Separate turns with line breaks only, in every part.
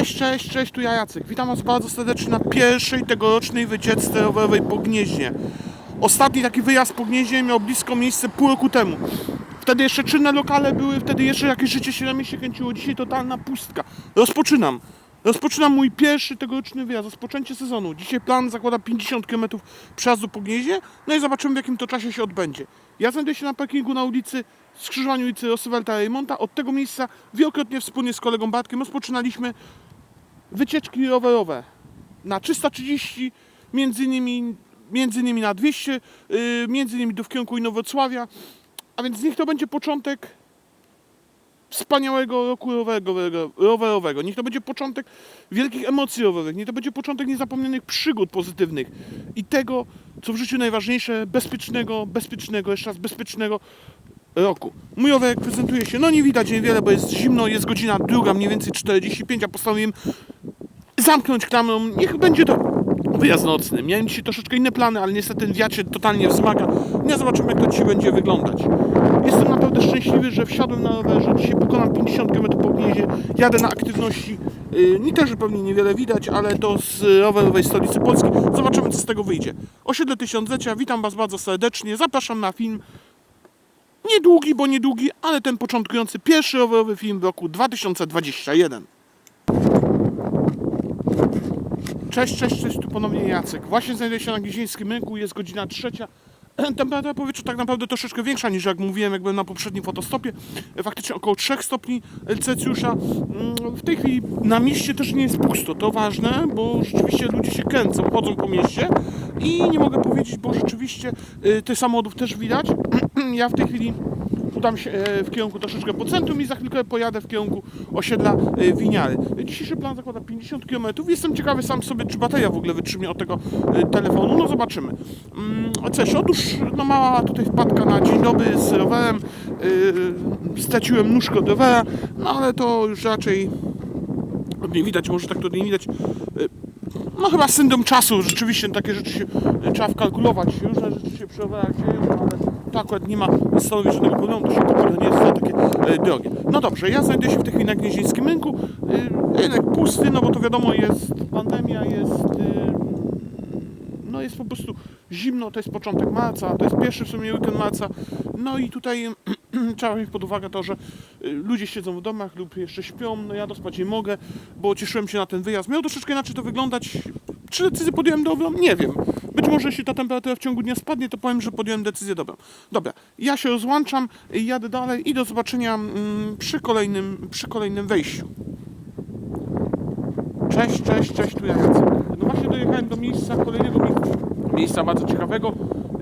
Cześć, cześć, cześć, tu ja Jacek. Witam Was bardzo serdecznie na pierwszej tegorocznej wycieczce rowerowej po Gnieźnie. Ostatni taki wyjazd po Gnieźnie miał blisko miejsce pół roku temu. Wtedy jeszcze czynne lokale były, wtedy jeszcze jakieś życie się na mieście kręciło. Dzisiaj totalna pustka. Rozpoczynam. Rozpoczynam mój pierwszy tegoroczny wyjazd, rozpoczęcie sezonu. Dzisiaj plan zakłada 50 km przejazdu po Gnieźnie, no i zobaczymy w jakim to czasie się odbędzie. Ja znajduję się na parkingu na ulicy, skrzyżowaniu ulicy Roosevelta Raymonta. Od tego miejsca wielokrotnie wspólnie z kolegą Bartkiem rozpoczynaliśmy wycieczki rowerowe na 330, między innymi, między innymi na 200, yy, między innymi do w kierunku Inowrocławia, a więc niech to będzie początek wspaniałego roku rowerowego, rowerowego. Niech to będzie początek wielkich emocji rowerowych, niech to będzie początek niezapomnianych przygód pozytywnych. I tego, co w życiu najważniejsze, bezpiecznego, bezpiecznego, jeszcze raz bezpiecznego roku. Mój rowerek prezentuje się, no nie widać niewiele, bo jest zimno, jest godzina druga, mniej więcej 45, a postanowiłem zamknąć klamrą, niech będzie to wyjazd nocny. Miałem dzisiaj troszeczkę inne plany, ale niestety ten wiatr się totalnie wzmaga. Nie zobaczymy, jak to dzisiaj będzie wyglądać. Jestem naprawdę szczęśliwy, że wsiadłem na rowerze. Dzisiaj pokonam 50 km po gnieździe. Jadę na aktywności. Yy, Nie też pewnie niewiele widać, ale to z rowerowej stolicy Polski. Zobaczymy, co z tego wyjdzie. Osiedle Tysiąclecia, witam Was bardzo serdecznie. Zapraszam na film. Niedługi, bo niedługi, ale ten początkujący pierwszy rowerowy film w roku 2021. Cześć, cześć, cześć, tu ponownie Jacek. Właśnie znajduję się na Gnieźnieńskim Rynku, jest godzina trzecia. Temperatura powietrza tak naprawdę troszeczkę większa niż jak mówiłem, jak byłem na poprzednim fotostopie. Faktycznie około 3 stopni Celsjusza. Mm, W tej chwili na mieście też nie jest pusto, to ważne, bo rzeczywiście ludzie się kręcą, chodzą po mieście i nie mogę powiedzieć, bo rzeczywiście y, tych samochodów też widać. Ja w tej chwili udam się e, w kierunku troszeczkę po centrum i za chwilkę pojadę w kierunku osiedla e, Winiary. Dzisiejszy plan zakłada 50 km. Jestem ciekawy sam sobie, czy bateria w ogóle wytrzymie od tego e, telefonu. No zobaczymy. Mm, Cześć, otóż no mała tutaj wpadka na dzień dobry z rowerem. Straciłem nóżkę od rowera, no ale to już raczej od niej widać, może tak to od niej widać. No chyba syndrom czasu, rzeczywiście takie rzeczy się trzeba wkalkulować. Różne rzeczy się przy rowerach dzieją, ale to akurat nie ma stanowić żadnego problemu, to się naprawdę nie jest wcale takie e, drogie. No dobrze, ja znajduję się w tej chwili na Gnieźnieńskim Rynku. E, rynek pusty, no bo to wiadomo jest pandemia, jest e, no jest po prostu zimno, to jest początek marca, to jest pierwszy w sumie weekend marca. No i tutaj trzeba wziąć pod uwagę to, że ludzie siedzą w domach lub jeszcze śpią. No ja dospać nie mogę, bo cieszyłem się na ten wyjazd. Miał troszeczkę inaczej to wyglądać. Czy decyzję podjąłem dobrą? Nie wiem. Być może jeśli ta temperatura w ciągu dnia spadnie, to powiem, że podjąłem decyzję dobrą. Dobra, ja się rozłączam, jadę dalej i do zobaczenia mm, przy kolejnym, przy kolejnym wejściu. Cześć, cześć, cześć, tu ja. No właśnie dojechałem do miejsca, kolejnego miejsca, bardzo ciekawego,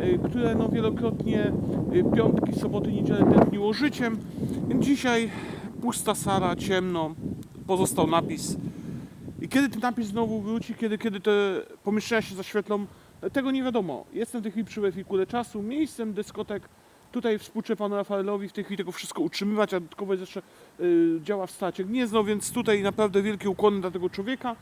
y, które no wielokrotnie y, piątki, soboty, niedzielę tętniło życiem. Dzisiaj pusta sala, ciemno, pozostał napis. I kiedy ten napis znowu wróci, kiedy, kiedy te pomieszczenia się zaświetlą, tego nie wiadomo. Jestem w tej chwili przy wehikule czasu, miejscem dyskotek. Tutaj współczę panu Rafaelowi w tej chwili tego wszystko utrzymywać, a dodatkowo jest jeszcze y, działa w stacie Gniezno, więc tutaj naprawdę wielkie ukłony dla tego człowieka.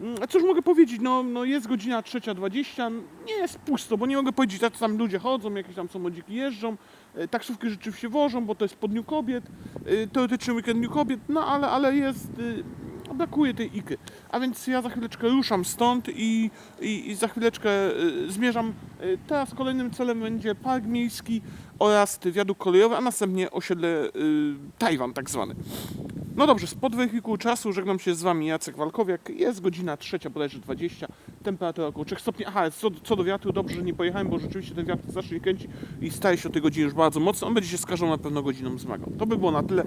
Mm, A cóż mogę powiedzieć, no, no jest godzina 3.20, nie jest pusto, bo nie mogę powiedzieć, że tam ludzie chodzą, jakieś tam samochodziki jeżdżą, y, taksówki rzeczywiście wożą, bo to jest po Dniu Kobiet, y, teoretyczny weekend Dniu Kobiet, no ale, ale jest, brakuje tej iky. A więc ja za chwileczkę ruszam stąd i, i, i za chwileczkę y, zmierzam. Y, teraz kolejnym celem będzie park miejski oraz wiadukt kolejowy, a następnie osiedle y, Tajwan tak zwany. No dobrze, spod wehikułu czasu żegnam się z Wami Jacek Walkowiak. Jest godzina trzecia, bodajże 20, temperatura około 3 stopni. Aha, co, co do wiatru, dobrze, że nie pojechałem, bo rzeczywiście ten wiatr zacznie kręci i staje się o tej godzinie już bardzo mocno. On będzie się skażał na pewno godziną zmagał. To by było na tyle.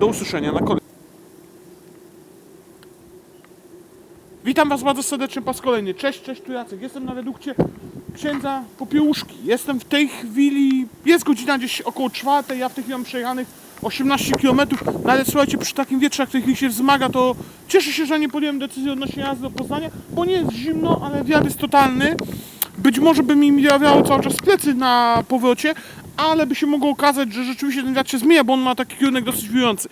Do usłyszenia na kolejnym. Witam Was bardzo serdecznie po kolejny. Cześć, cześć, tu Jacek. Jestem na redukcie księdza Popiełuszki. Jestem w tej chwili, jest godzina gdzieś około czwartej, ja w tej chwili mam przejechanych 18 km, no ale słuchajcie, przy takim wietrze, jak w tej chwili się wzmaga, to cieszę się, że nie podjąłem decyzji odnośnie jazdy do Poznania, bo nie jest zimno, ale wiatr jest totalny. Być może by mi wiało cały czas plecy na powrocie, ale by się mogło okazać, że rzeczywiście ten wiatr się zmienia, bo on ma taki kierunek dosyć wijący.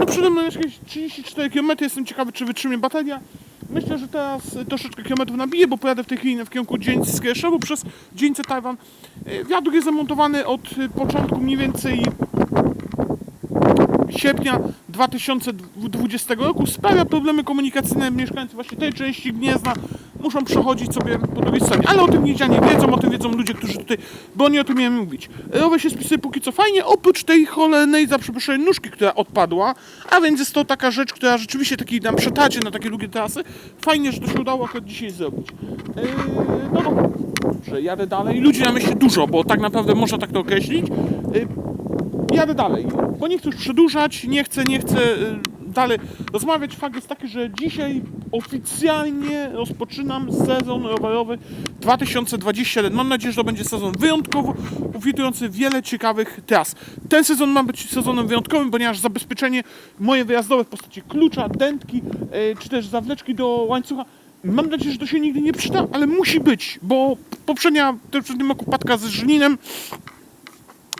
No przede mną jest jakieś 34 km, jestem ciekawy, czy wytrzymie bateria. Myślę, że teraz y, troszeczkę kilometrów nabiję, bo pojadę w tej chwili w kierunku Dzieńskiego Reszowu przez Dzieńce Tajwan. Y, Wiadukt jest zamontowany od y, początku mniej więcej sierpnia 2020 roku sprawia problemy komunikacyjne. Mieszkańcy właśnie tej części Gniezna muszą przechodzić sobie po drugiej stronie. Ale o tym Gnieździanie wiedzą, o tym wiedzą ludzie, którzy tutaj, bo oni o tym miałem mówić. Rower się spisuje póki co fajnie, oprócz tej cholernej, za przeproszeniem, nóżki, która odpadła, a więc jest to taka rzecz, która rzeczywiście taki nam przetacie na takie długie trasy. Fajnie, że to się udało akurat dzisiaj zrobić. Yy, no dobra, jadę dalej. Ludzi na myśli dużo, bo tak naprawdę można tak to określić. Yy, jadę dalej, bo nie chcę już przedłużać, nie chcę, nie chcę dalej rozmawiać. Fakt jest taki, że dzisiaj oficjalnie rozpoczynam sezon rowerowy 2021. Mam nadzieję, że to będzie sezon wyjątkowo obfitujący wiele ciekawych tras. Ten sezon ma być sezonem wyjątkowym, ponieważ zabezpieczenie moje wyjazdowe w postaci klucza, dętki, y, czy też zawleczki do łańcucha Mam nadzieję, że to się nigdy nie przyda, ale musi być, bo poprzednia, w poprzednim roku padka ze Żninem,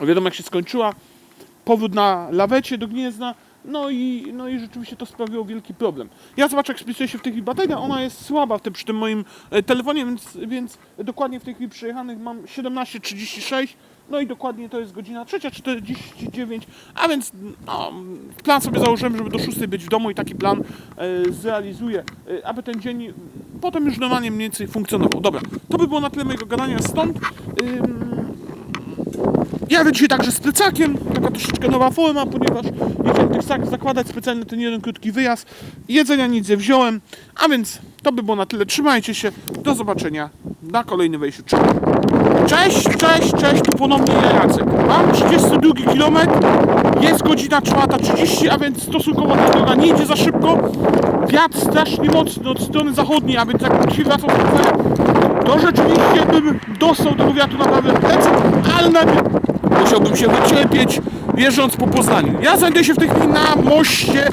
wiadomo jak się skończyła, powód na lawecie do Gniezna, no i, no i rzeczywiście to sprawiło wielki problem. Ja zobaczę, jak spisuje się w tej chwili bateria, ona jest słaba w tym, przy tym moim e, telefonie, więc, więc dokładnie w tej chwili przejechanych mam 17.36, no i dokładnie to jest godzina 3.49, a więc no, plan sobie założyłem, żeby do 6 być w domu i taki plan e, zrealizuję, e, aby ten dzień potem już normalnie mniej więcej funkcjonował. Dobra, to by było na tyle mojego gadania stąd. Ym, Jadę dzisiaj także z plecakiem, taka troszeczkę nowa forma, ponieważ nie chciałem tych sak zakładać specjalnie ten jeden krótki wyjazd. Jedzenia nic nie wziąłem, a więc to by było na tyle. Trzymajcie się, do zobaczenia na kolejnym wejściu. Cześć, cześć, cześć, tu ponownie ja Jacek. Mam 32 km, jest godzina 4.30, a więc stosunkowo ta droga nie idzie za szybko. Wiatr strasznie mocny od strony zachodniej, a więc jak dzisiaj wracał rowerem, to rzeczywiście bym dostał tego wiatru naprawdę w plecy, ale najpierw musiałbym się wycierpieć jeżdżąc po Poznaniu. Ja znajduję się w tej chwili na moście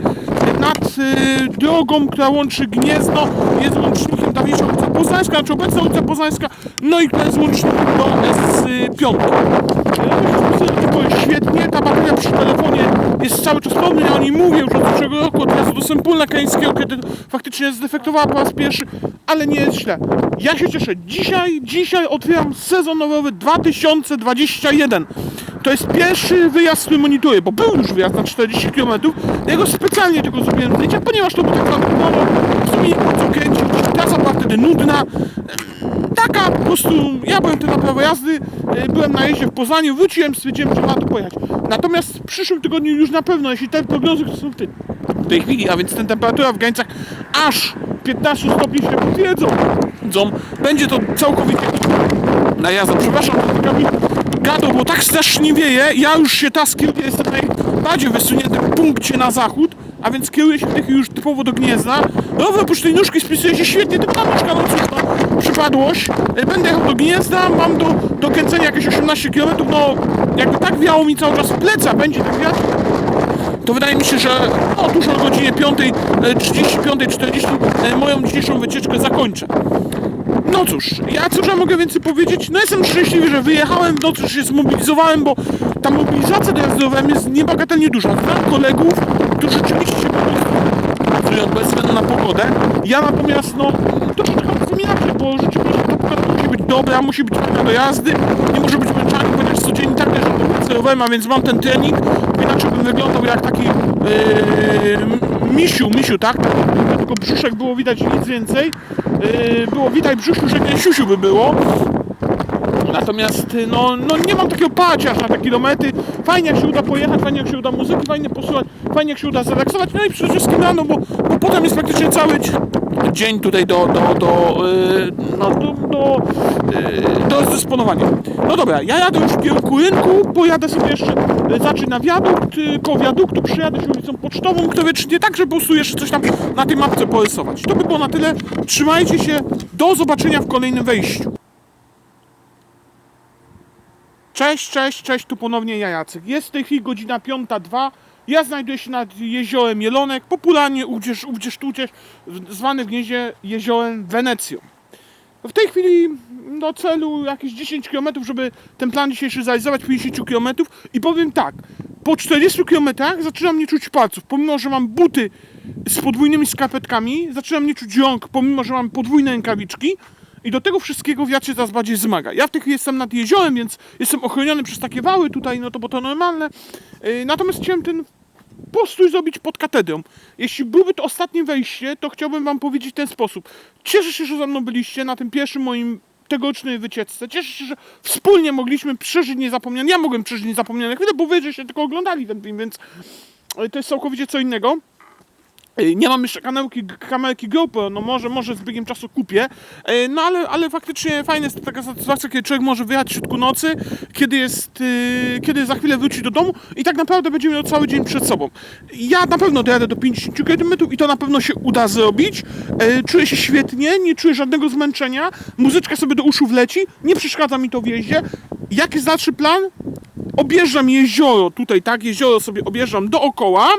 nad y, drogą, która łączy Gniezno, jest łącznikiem dawniejsza ulica Poznańska, znaczy obecna ulica Poznańska, no i która jest łącznikiem do S5. Świetnie, ta bateria przy telefonie jest cały czas pełna, ja o niej mówię już od zeszłego roku, od razu do Sempólna Krańskiego, kiedy faktycznie zdefektowała po raz pierwszy, ale nie jest źle. Ja się cieszę. Dzisiaj, dzisiaj otwieram sezon nowy 2021. To jest pierwszy wyjazd, który monitoruję, bo był już wyjazd na 40 km. Ja go specjalnie tylko zrobiłem zdjęcia, ponieważ to był tak zatrudnione, w sumie nie po co kręcić, była wtedy nudna. Taka po prostu, ja byłem tu na prawo jazdy, e, byłem na jeździe w Poznaniu, wróciłem, stwierdziłem, że warto pojechać. Natomiast w przyszłym tygodniu już na pewno, jeśli te prognozy są w tej, w tej chwili, a więc ten temperatura w granicach aż 15 stopni się potwierdzą, będzie to całkowicie na jazdę. Przepraszam, że takami gadał, bo tak strasznie wieje, ja już się teraz kieruję, jestem w najbardziej wysuniętym punkcie na zachód, a więc tej chwili już typowo do Gniezna. Rower oprócz tej nóżki spisuje się świetnie, tylko ta nóżka, no cóż, no, przypadłość. E, Będę jechał do Gniezna, mam do, do kręcenia jakieś 18 km, no jakby tak wiało mi cały czas w pleca, będzie tak wiatr, to wydaje mi się, że no, tuż o godzinie e, 5.30, 5.40 e, moją dzisiejszą wycieczkę zakończę. No cóż, ja cóż ja mogę więcej powiedzieć? No jestem szczęśliwy, że wyjechałem, no cóż się zmobilizowałem, bo ta mobilizacja dojazdową jest niebagatelnie duża. Znam kolegów, którzy rzeczywiście po prostu pracują bez względu na pogodę. Ja natomiast, no, to troszkę inaczej, bo rzeczywiście pogoda musi być dobra, musi być taka do jazdy, nie może być męczarni, ponieważ codziennie tak też rowerem, a więc mam ten trening, inaczej bym wyglądał jak taki yy, misiu, misiu, tak? Tylko brzuszek było widać nic więcej. Yy, było widać brzuszku, że nie siusiu by było. Natomiast no, no nie mam takiego pacia na te kilometry. Fajnie jak się uda pojechać, fajnie jak się uda muzyki, fajnie posłuchać, fajnie jak się uda zrelaksować. No i przede wszystkim rano, bo, bo potem jest praktycznie cały dzi- dzień tutaj do, do, do, yy, no, do, do, yy, do zdysponowania. No dobra, ja jadę już w kierunku rynku, pojadę sobie jeszcze yy, zacząć na wiadukt, yy, koło wiaduktu przejadę się ulicą Pocztową, teoretycznie tak, żeby po prostu jeszcze coś tam na tej mapce porysować. To by było na tyle. Trzymajcie się, do zobaczenia w kolejnym wejściu. Cześć, cześć, cześć, tu ponownie ja Jacek. Jest w tej chwili godzina 5.02. Ja znajduję się nad jeziorem Jelonek, popularnie udzież, udzież tudzież, zwany w gnieździe jeziorem Wenecją. W tej chwili do celu jakieś 10 km, żeby ten plan dzisiejszy zrealizować, 50 km i powiem tak, po 40 km zaczynam nie czuć palców, pomimo, że mam buty z podwójnymi skarpetkami, zaczynam nie czuć rąk, pomimo, że mam podwójne rękawiczki i do tego wszystkiego wiatr się coraz bardziej zmaga. Ja w tej chwili jestem nad jeziorem, więc jestem ochroniony przez takie wały tutaj, no to bo to normalne. Yy, Natomiast chciałem ten postój zrobić pod katedrą. Jeśli byłby to ostatnie wejście, to chciałbym wam powiedzieć w ten sposób. Cieszę się, że ze mną byliście na tym pierwszym moim tegorocznej wycieczce. Cieszę się, że wspólnie mogliśmy przeżyć niezapomniane. Ja mogłem przeżyć niezapomniane chwile, bo wy żeście tylko oglądali ten film, więc e, to jest całkowicie co innego. Nie mam jeszcze kamerki, kamerki GoPro, no może, może z biegiem czasu kupię, no ale, ale faktycznie fajna jest taka satysfakcja, kiedy człowiek może wyjechać w środku nocy, kiedy jest, e, kiedy za chwilę wróci do domu i tak naprawdę będzie miał cały dzień przed sobą. Ja na pewno dojadę do 50 km i to na pewno się uda zrobić. E, Czuję się świetnie, nie czuję żadnego zmęczenia, muzyczka sobie do uszu wleci, nie przeszkadza mi to w jeździe. Jaki jest dalszy plan? objeżdżam jezioro, tutaj tak, jezioro sobie objeżdżam dookoła,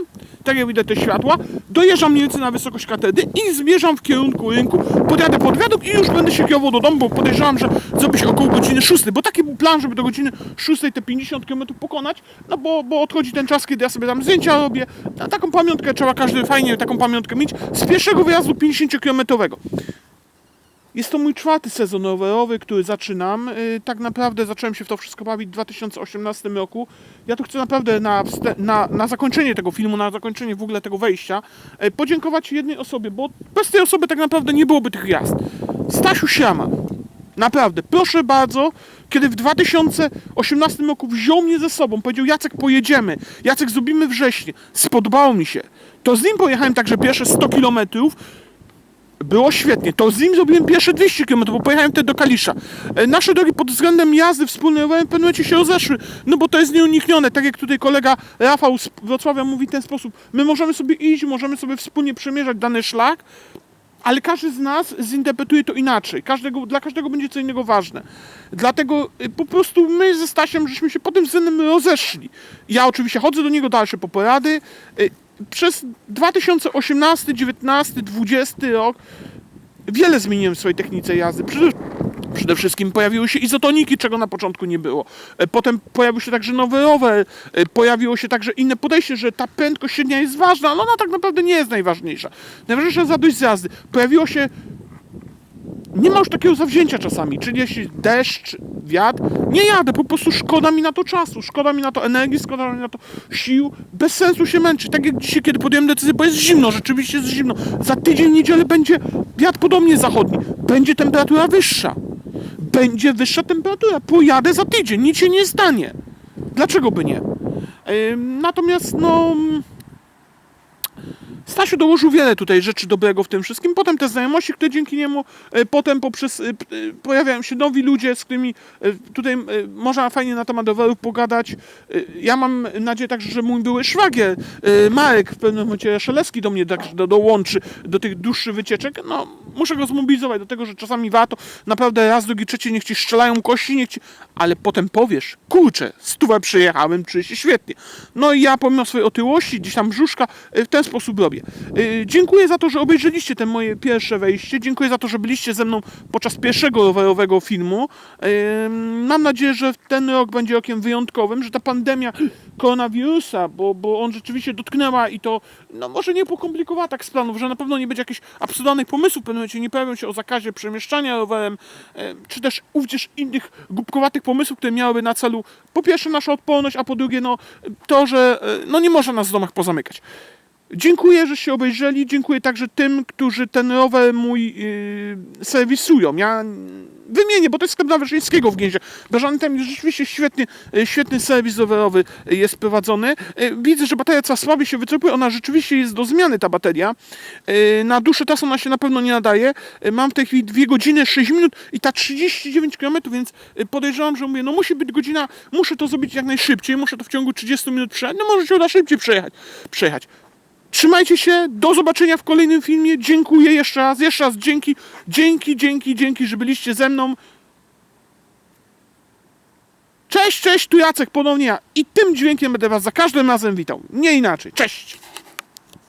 tak jak te światła, dojeżdżam mniej więcej na wysokość katedry i zmierzam w kierunku rynku, podjadę pod wiaduk i już będę się kierował do domu, bo podejrzewam, że zrobi się około godziny 6, bo taki był plan, żeby do godziny 6 te 50 km pokonać, no bo, bo odchodzi ten czas, kiedy ja sobie tam zdjęcia robię, a taką pamiątkę trzeba każdy fajnie taką pamiątkę mieć z pierwszego wyjazdu 50 kilometrowego. Jest to mój czwarty sezon rowerowy, który zaczynam. Yy, Tak naprawdę zacząłem się w to wszystko bawić w 2018 roku. Ja tu chcę naprawdę na, na, na zakończenie tego filmu, na zakończenie w ogóle tego wejścia, yy, podziękować jednej osobie, bo bez tej osoby tak naprawdę nie byłoby tych jazd. Stasiu Siama. Naprawdę, proszę bardzo, kiedy w 2018 roku wziął mnie ze sobą, powiedział Jacek pojedziemy, Jacek zrobimy wrześnie, spodobało mi się. To z nim pojechałem także pierwsze 100 kilometrów, było świetnie. To z nim zrobiłem pierwsze 200 km, bo pojechałem wtedy do Kalisza. E, Nasze drogi pod względem jazdy wspólnej w pewnym momencie się rozeszły, no bo to jest nieuniknione. Tak jak tutaj kolega Rafał z Wrocławia mówi w ten sposób. My możemy sobie iść, możemy sobie wspólnie przemierzać dany szlak, ale każdy z nas zinterpretuje to inaczej. Każdego, dla każdego będzie co innego ważne. Dlatego y, po prostu my ze Stasiem żeśmy się pod tym względem rozeszli. Ja oczywiście chodzę do niego dalsze po porady. Przez 2018, 19, 20 rok wiele zmieniłem w swojej technice jazdy. Przede, przede wszystkim pojawiły się izotoniki, czego na początku nie było. E, Potem pojawił się także nowy rower, e, pojawiło się także inne podejście, że ta prędkość średnia jest ważna, ale ona tak naprawdę nie jest najważniejsza. Najważniejsza zadość z jazdy. Pojawiło się nie ma już takiego zawzięcia czasami, czyli jeśli deszcz, wiatr, nie jadę, po prostu szkoda mi na to czasu, szkoda mi na to energii, szkoda mi na to sił, bez sensu się męczyć, tak jak dzisiaj, kiedy podjąłem decyzję, bo jest zimno, rzeczywiście jest zimno, za tydzień, niedzielę będzie wiatr podobnie zachodni, będzie temperatura wyższa, będzie wyższa temperatura, pojadę za tydzień, nic się nie stanie, dlaczego by nie? Natomiast no... Stasiu dołożył wiele tutaj rzeczy dobrego w tym wszystkim. Potem te znajomości, które dzięki niemu, e, potem poprzez e, e, pojawiają się nowi ludzie, z którymi tutaj można fajnie na temat rowerów pogadać. Ja mam nadzieję także, że mój były szwagier Marek w pewnym momencie Szelewski do mnie także do, dołączy do tych dłuższych wycieczek. No, muszę go zmobilizować do tego, że czasami warto naprawdę raz, drugi, trzeci, niech ci strzelają kości, niech ci... ale potem powiesz, kurczę, stówę przyjechałem, czuję się świetnie. No i ja pomimo swojej otyłości, gdzieś tam brzuszka, w ten sposób robię. E, Dziękuję za to, że obejrzeliście te moje pierwsze wejście. Dziękuję za to, że byliście ze mną podczas pierwszego rowerowego filmu. Mam nadzieję, że ten rok będzie rokiem wyjątkowym, że ta pandemia koronawirusa, bo, bo on rzeczywiście dotknęła i to no może nie pokomplikowała tak z planów, że na pewno nie będzie jakichś absurdalnych pomysłów, w pewnym momencie nie pojawią się o zakazie przemieszczania rowerem, czy też uwdzież innych głupkowatych pomysłów, które miałyby na celu po pierwsze nasza odporność, a po drugie no to, że e, no nie można nas w domach pozamykać. Dziękuję, że się obejrzeli. Dziękuję także tym, którzy ten rower mój yy, serwisują. Ja wymienię, bo to jest sklep na Wyszyńskiego w Gnieździe. Jest rzeczywiście świetny, yy, świetny serwis rowerowy yy, jest prowadzony. Yy, Widzę, że bateria coraz słabiej się wycofuje. Ona rzeczywiście jest do zmiany, ta bateria. Na dłuższy czas ona się na pewno nie nadaje. Mam w tej chwili 2 godziny, 6 minut i ta 39 km, więc podejrzewam, że mówię, no musi być godzina, muszę to zrobić jak najszybciej, muszę to w ciągu 30 minut przejechać. No może się uda szybciej przejechać. przejechać. Trzymajcie się, do zobaczenia w kolejnym filmie. Dziękuję jeszcze raz, jeszcze raz dzięki, dzięki, dzięki, dzięki, że byliście ze mną. Cześć, cześć, tu Jacek ponownie ja i tym dźwiękiem będę was za każdym razem witał. Nie inaczej. Cześć!